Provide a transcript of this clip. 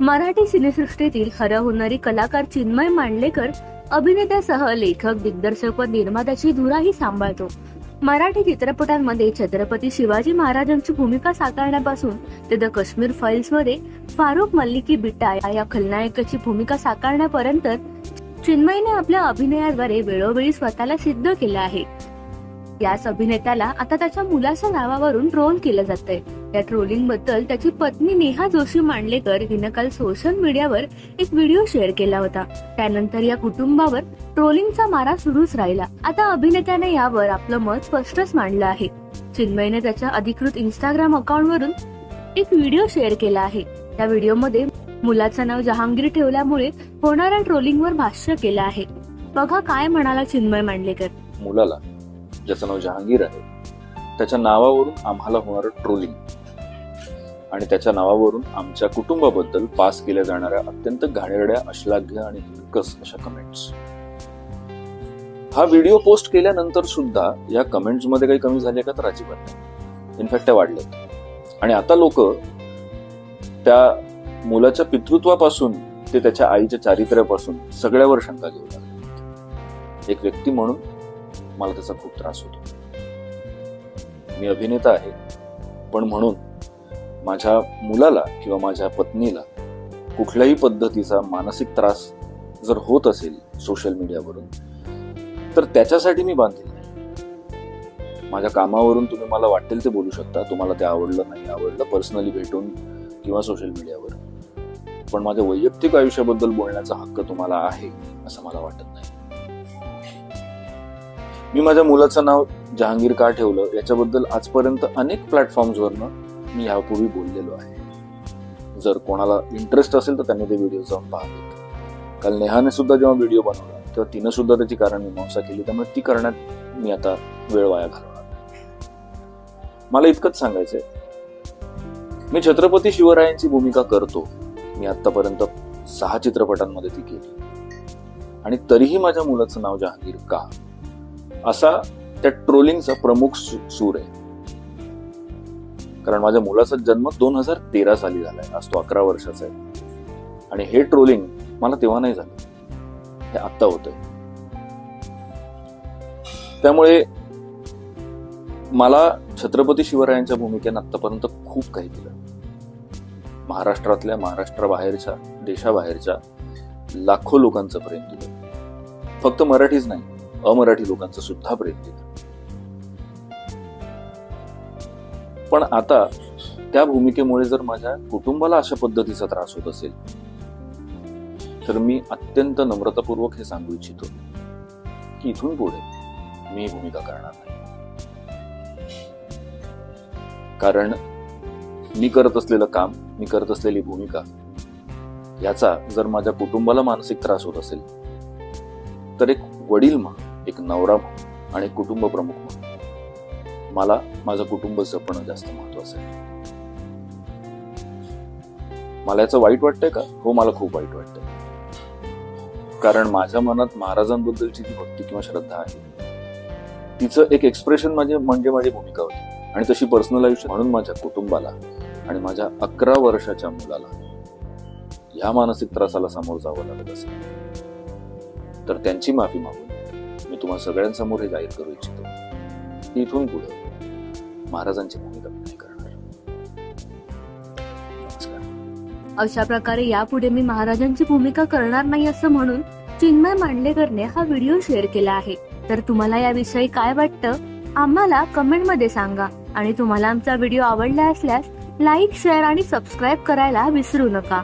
मराठी सिनेसृष्टीतील हरं होणारी कलाकार चिन्मय मांडलेकर अभिनेत्यासह लेखक दिग्दर्शक व निर्मात्याची धुराही सांभाळतो. मराठी चित्रपटांमध्ये छत्रपती शिवाजी महाराजांची भूमिका साकारण्यापासून ते द काश्मीर फाईल्समध्ये फारुख मल्लिकी बिट्टा या खलनायकाची भूमिका साकारण्यापर्यंत चिन्मयने आपल्या अभिनयाद्वारे वेळोवेळी स्वतःला सिद्ध केलं आहे. याच अभिनेत्याला आता त्याच्या मुलाच्या नावावरून ट्रोल केलं जातंय. या ट्रोलिंगबद्दल त्याची पत्नी नेहा जोशी मांडलेकर हिनं काल सोशल मीडियावर एक व्हिडिओ शेअर केला होता. त्यानंतर या कुटुंबावर ट्रोलिंगचा मारा सुरूच राहिला. आता अभिनेत्याने यावर आपलं मत स्पष्टच मांडलं आहे. चिन्मयने त्याच्या अधिकृत इंस्टाग्राम अकाउंटवरून एक व्हिडिओ शेअर केला आहे. त्या व्हिडिओमध्ये मुलाचं नाव जहांगीर ठेवल्यामुळे होणाऱ्या ट्रोलिंगवर भाष्य केलं आहे. बघा काय म्हणाला चिन्मय मांडलेकर. मुलाला ज्याचं नाव जहांगीर आहे त्याच्या नावावरून आम्हाला होणारं ट्रोलिंग आणि त्याच्या नावावरून आमच्या कुटुंबाबद्दल पास केल्या जाणाऱ्या अत्यंत घाणेरड्या अश्लाघ्य आणि हिरकस अशा कमेंट्स हा व्हिडिओ पोस्ट केल्यानंतर सुद्धा या कमेंट्समध्ये काही कमी झाले का तर अजिबात नाही. इनफॅक्ट त्या वाढल्यात. आणि आता लोक त्या मुलाच्या पितृत्वापासून ते त्याच्या आईच्या चारित्र्यापासून सगळ्यावर शंका घेऊ लागले एक व्यक्ती म्हणून मला त्याचा खूप त्रास होतो. मी अभिनेता आहे पण म्हणून माझ्या मुलाला किंवा माझ्या पत्नीला कुठल्याही पद्धतीचा मानसिक त्रास जर होत असेल सोशल मीडियावरून तर त्याच्यासाठी मी बांधील माझ्या कामावरून तुम्ही मला वाटेल ते बोलू शकता तुम्हाला ते आवडलं नाही आवडलं पर्सनली भेटून किंवा सोशल मीडियावर पण माझ्या वैयक्तिक आयुष्याबद्दल बोलण्याचा हक्क तुम्हाला आहे असं मला वाटत नाही. मी माझ्या मुलाचं नाव जहांगीर का ठेवलं याच्याबद्दल आजपर्यंत अनेक प्लॅटफॉर्म्सवरनं मी यापूर्वी बोललेलो आहे. जर कोणाला इंटरेस्ट असेल तर त्यांनी ते व्हिडिओ जाऊन पाहावेत काल नेहाने सुद्धा जेव्हा व्हिडिओ बनवला तेव्हा तिनं सुद्धा त्याची कारण मीमांसा केली त्यामुळे ती करण्यात मी आता वेळ वाया घालवणार मला इतकंच सांगायचंय. मी छत्रपती शिवरायांची भूमिका करतो. मी आतापर्यंत सहा चित्रपटांमध्ये ती केली. आणि तरीही माझ्या मुलाचं नाव जहांगीर का? असा त्या ट्रोलिंगचा प्रमुख सूर आहे. कारण माझ्या मुलाचा जन्म दोन हजार तेरा साली झालाय. आज तो अकरा वर्षाचा आहे. आणि हे ट्रोलिंग मला तेव्हा नाही झालं. हे आत्ता होतंय. त्यामुळे मला छत्रपती शिवरायांच्या भूमिकेनं आतापर्यंत खूप काही दिलं. महाराष्ट्रातल्या महाराष्ट्राबाहेरच्या देशाबाहेरच्या लाखो लोकांचं प्रेम दिलं. फक्त मराठीच नाही. अमराठी लोकांचं सुद्धा प्रेम दिलं पण आता त्या भूमिकेमुळे जर माझ्या कुटुंबाला अशा पद्धतीचा त्रास होत असेल तर मी अत्यंत नम्रतापूर्वक हे सांगू इच्छितो की इथून पुढे मी भूमिका करणार नाही. कारण मी करत असलेलं काम मी करत असलेली भूमिका याचा जर माझ्या कुटुंबाला मानसिक त्रास होत असेल तर एक वडील म्हणून एक नवरा म्हणून आणि कुटुंब प्रमुख म्हणून. मला माझं कुटुंब जपणं जास्त महत्वाचं आहे. मला याचं वाईट वाटतंय का? हो मला खूप वाईट वाटतंय. कारण माझ्या मनात महाराजांबद्दलची जी भक्ती किंवा श्रद्धा आहे तिचं एक एक्सप्रेशन माझे म्हणजे माझी भूमिका होती. आणि तशी पर्सनल आयुष्य म्हणून माझ्या कुटुंबाला आणि माझ्या अकरा वर्षाच्या मुलाला ह्या मानसिक त्रासाला सामोरं जावं लागत असेल. तर त्यांची माफी मागून मी तुम्हा सगळ्यांसमोर हे जाहीर करू इच्छितो. की इथून पुढे महाराजांची भूमिका मी नाही करणार. अशा प्रकारे यापुढे मी महाराजांची भूमिका करणार नाही असं म्हणून चिन्मय मांडलेकरने हा व्हिडिओ शेअर केला आहे. तर तुम्हाला याविषयी काय वाटतं आम्हाला कमेंटमध्ये सांगा आणि तुम्हाला आमचा व्हिडिओ आवडला असल्यास लाईक शेअर आणि सबस्क्राईब करायला विसरू नका.